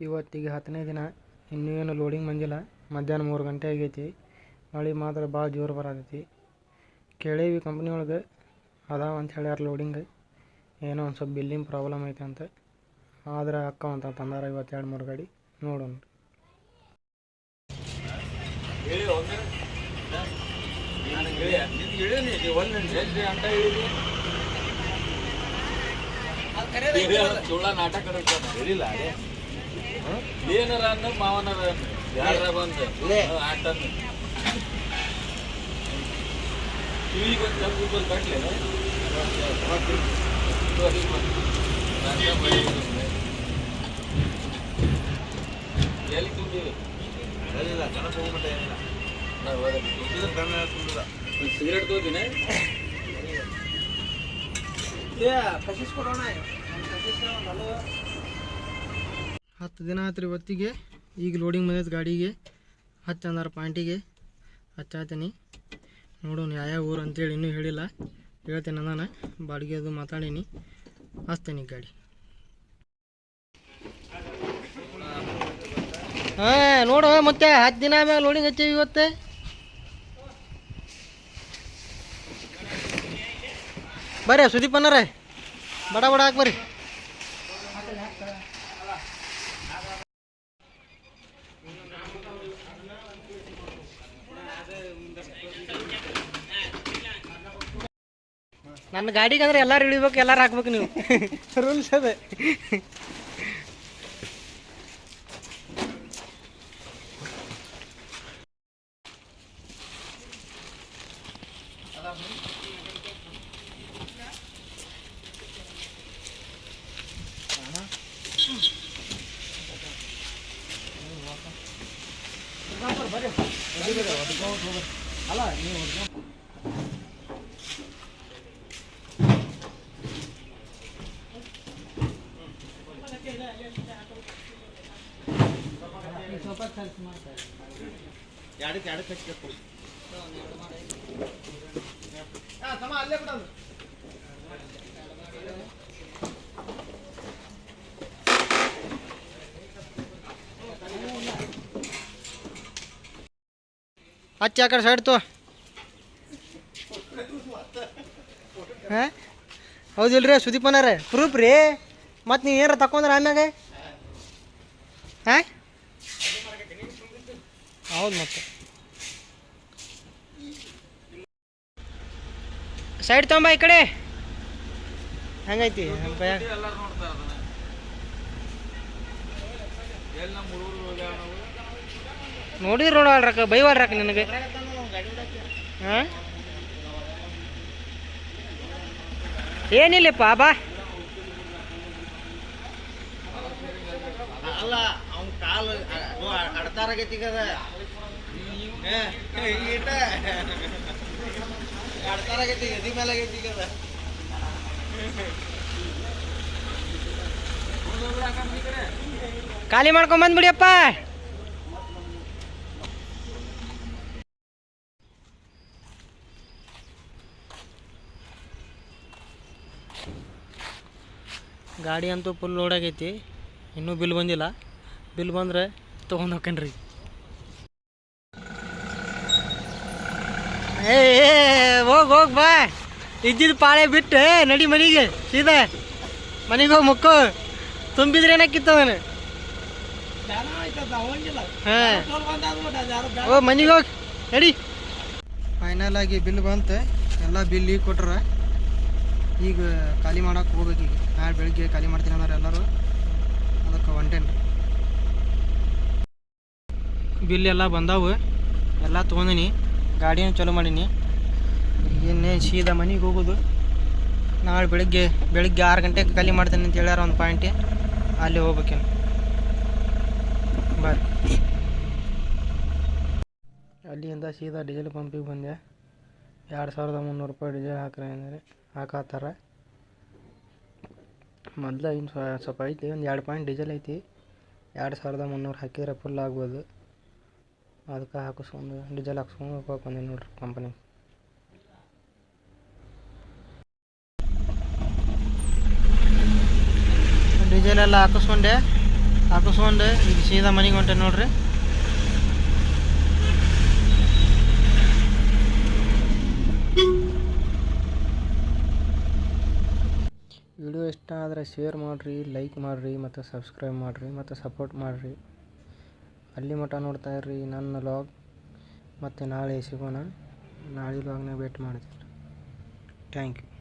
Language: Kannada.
ಇವತ್ತಿಗೆ ಹತ್ತನೇ ದಿನ, ಇನ್ನೂ ಏನು ಲೋಡಿಂಗ್ ಬಂದಿಲ್ಲ. ಮಧ್ಯಾಹ್ನ ಮೂರು ಗಂಟೆ ಆಗೈತಿ. ಮಳೆ ಮಾತ್ರ ಭಾಳ ಜೋರು ಬರತೈತಿ. ಕೇಳೇವಿ ಕಂಪ್ನಿ ಒಳಗೆ, ಅದಾವ ಅಂತ ಹೇಳ್ಯಾರ ಲೋಡಿಂಗ್ ಏನೋ ಒಂದು ಸ್ವಲ್ಪ ಬಿಲ್ಲಿಂಗ್ ಪ್ರಾಬ್ಲಮ್ ಐತೆ ಅಂತ. ಆದ್ರೆ ಅಕ್ಕ ಅಂತ ತಂದಾರ ಇವತ್ತು ಎರಡು ಮೂರು ಗಾಡಿ. ನೋಡೋಣ. ಸುಳ್ಳ ನಾಟಕ? ಏನಾರ ಅಂದ ಮಾವನರ. ಯಾರ ಬಂದ ಆಟನ ಕಿವಿಗೆ ಒಂದು ಕಟ್ಲೇನ? ತೋರಿ ಬಂದು. ಬಂದೆ. ಎಲ್ಲಿ ತುಂಬಿವಿ ನಾವು ಹೋದ್ರೆ. ಒಂದ್ ಸಿಗರೇಟ್ ತಗೋತೀನಿ ಹತ್ತು ದಿನ ಆತ್ರಿ ಇವತ್ತಿಗೆ ಈಗ ಲೋಡಿಂಗ್ ಬಂದೈತೆ ಗಾಡಿಗೆ. ಹತ್ತು ಅಂದಾರ ಪಾಯಿಂಟಿಗೆ ಹಚ್ಚಾತೀನಿ. ನೋಡೋಣ ಯಾವ ಊರು ಅಂತೇಳಿ ಇನ್ನೂ ಹೇಳಿಲ್ಲ. ಹೇಳ್ತೇನೆ ನಾನು ಬಾಡಿಗೆ ಅದು ಮಾತಾಡೀನಿ. ಹಚ್ತೇನೆ ಈಗ ಗಾಡಿ. ಹಾಂ ನೋಡು ಮತ್ತೆ ಹತ್ತು ದಿನ ಆಮೇಲೆ ಲೋಡಿಂಗ್ ಹಚ್ಚೇವಿ ಇವತ್ತು. ಬರ್ರಿ, ಸುದೀಪ್ ಅನ್ನಾರ ಬಡ ಬಡ ಹಾಕಿ ಬರ್ರಿ. ನನ್ನ ಗಾಡಿಗೆ ಅಂದ್ರೆ ಎಲ್ಲಾರು ಇಳಿಬೇಕು, ಎಲ್ಲಾರು ಹಾಕ್ಬೇಕು ನೀವು. ರೂಲ್ಸ್ ಅದ. ಅಲ್ಲ ನೀವು ಸ್ವಲ್ಪ ಖರ್ಚು ಮಾಡ್ತಾರೆ ಎರಡಕ್ಕೆ ತಮ್ಮ ಅಲ್ಲೇ ಬಿಡೋದು. ಹಚ್ಚಿ ಆ ಕಡೆ ಸೈಡ್ ತೋ ಹಾಂ? ಹೌದಿಲ್ರಿ ಸುದೀಪನಾರ ಪ್ರೂಫ್ ರೀ. ಮತ್ತು ನೀವು ಏನಾರ ತಕೊಂಡ್ರ ಆಮ್ಯಾಗ? ಹಾಂ? ಹೌದು ಮತ್ತೆ. ಸೈಡ್ ತೊಂಬ ಈ ಕಡೆ. ಹೆಂಗೈತಿ? ನಮ್ಮ ನೋಡಿದ್ರು ನೋಡಲ್ರಕ್ಕ ಬೈವಲ್ರಕ್ಕ ನಿನಗೆ. ಹಾಂ? ಏನಿಲ್ಲಪ್ಪ ಬಾ. ಅಲ್ಲ ಅವ್ನ ಕಾಲು ಅಡ್ತಾರಾಗೈತಿ ಈಗ ಈಟ. ಅಡ್ತಾರಾಗೈತಿ ಎದಿ ಮೇಲೆ ಆಗೈತಿ ಖಾಲಿ ಅದ. ಖಾಲಿ ಗಾಡಿ ಅಂತೂ ಫುಲ್ ಲೋಡ್ ಆಗೈತಿ. ಇನ್ನೂ ಬಿಲ್ ಬಂದಿಲ್ಲ. ಬಿಲ್ ಬಂದ್ರೆ ತೊಗೊಂಡು ಹೋಗ್ಕನ್ರಿ ಏ ಹೋಗಿ ಹೋಗಿ ಬಾ. ಇದ್ದಿದ್ದು ಪಾಳೆ ಬಿಟ್ಟು ನಡಿ ಮನೆಗೆ, ಸೀದಾ. ಮನೆಗೆ ಹೋಗಿ ಮುಕ್ಕು. ತುಂಬಿದ್ರೆ ಏನಾಕಿತ್ತು ಅವನು? ಹಾಂ. ಓ, ಮನೆಗೆ ಹೋಗಿ. ನಡಿ. ಫೈನಲ್ ಆಗಿ ಬಿಲ್ ಬಂತು. ಎಲ್ಲ ಬಿಲ್ ಈಗ ಕೊಟ್ರ. ಈಗ ಖಾಲಿ ಮಾಡಕ್ಕೆ ಹೋಗ್ಬೇಕು ಈಗ. ನಾಳೆ ಬೆಳಿಗ್ಗೆ ಖಾಲಿ ಮಾಡ್ತೀನಿ ಅಂದ್ರೆ ಎಲ್ಲರೂ. ಅದಕ್ಕೆ ಹೊಂಟೇನಿ ಬಿಲ್ ಎಲ್ಲ ಬಂದಾವು. ಎಲ್ಲ ತೊಗೊಂಡಿನಿ. ಗಾಡಿಯನ್ನು ಚಲೋ ಮಾಡೀನಿ. ಇನ್ನೇ ಸೀದಾ ಮನೆಗೆ ಹೋಗೋದು. ನಾಳೆ ಬೆಳಿಗ್ಗೆ ಬೆಳಿಗ್ಗೆ ಆರು ಗಂಟೆಗೆ ಖಾಲಿ ಮಾಡ್ತೀನಿ ಅಂತ ಹೇಳ್ಯಾರ ಒಂದು ಪಾಯಿಂಟ್ ಅಲ್ಲಿ ಹೋಗ್ಬೇಕೇನು. ಬಾಯ್ ಅಲ್ಲಿಂದ ಸೀದಾ ಡೀಸೆಲ್ ಪಂಪಿಗೆ ಬಂದೆ. ಎರಡು ಸಾವಿರದ ಮುನ್ನೂರು ರೂಪಾಯಿ ಡೀಸೆಲ್ ಹಾಕ್ರಿ ಅಂದರೆ ಹಾಕತ್ತಾರೆ. ಮೊದ್ಲು ಇನ್ನು ಸ್ವ- ಸ್ವಲ್ಪ ಐತಿ, ಒಂದು ಎರಡು ಪಾಯಿಂಟ್ ಡೀಸೆಲ್ ಐತಿ. ಎರಡು ಸಾವಿರದ ಮುನ್ನೂರು ಹಾಕಿದ್ರೆ ಫುಲ್ ಆಗ್ಬೋದು. ಅದಕ್ಕೆ ಹಾಕಿಸ್ಕೊಂಡು, ಡೀಸೆಲ್ ಹಾಕ್ಸ್ಕೊಂಡು ಹೋಗ್ಬೇಕು ಬಂದೆ ನೋಡ್ರಿ ಕಂಪ್ನಿ ಡೀಸೆಲ್ ಎಲ್ಲ ಹಾಕಿಸ್ಕೊಂಡೆ, ಹಾಕಿಸ್ಕೊಂಡು ಈಗ ಸೀದಾ ಮನೆಗೆ ಹೊಂಟೆ ನೋಡ್ರಿ. ವಿಡಿಯೋ ಇಷ್ಟ ಆದರೆ ಶೇರ್ ಮಾಡಿರಿ ಲೈಕ್ ಮಾಡಿರಿ ಮತ್ತು ಸಬ್ಸ್ಕ್ರೈಬ್ ಮಾಡಿರಿ ಮತ್ತು ಸಪೋರ್ಟ್ ಮಾಡಿರಿ. ಅಲ್ಲಿ ಮಟ್ಟ ನೋಡ್ತಾ ಇರ್ರಿ ನನ್ನ ಲಾಗ್ ಮತ್ತು ನಾಳೆ ಸಿಗೋಣ. ನಾಳೆ ಲಾಗ್ನಾಗ ಭೇಟಿ ಮಾಡ್ತೀನಿ. Thank you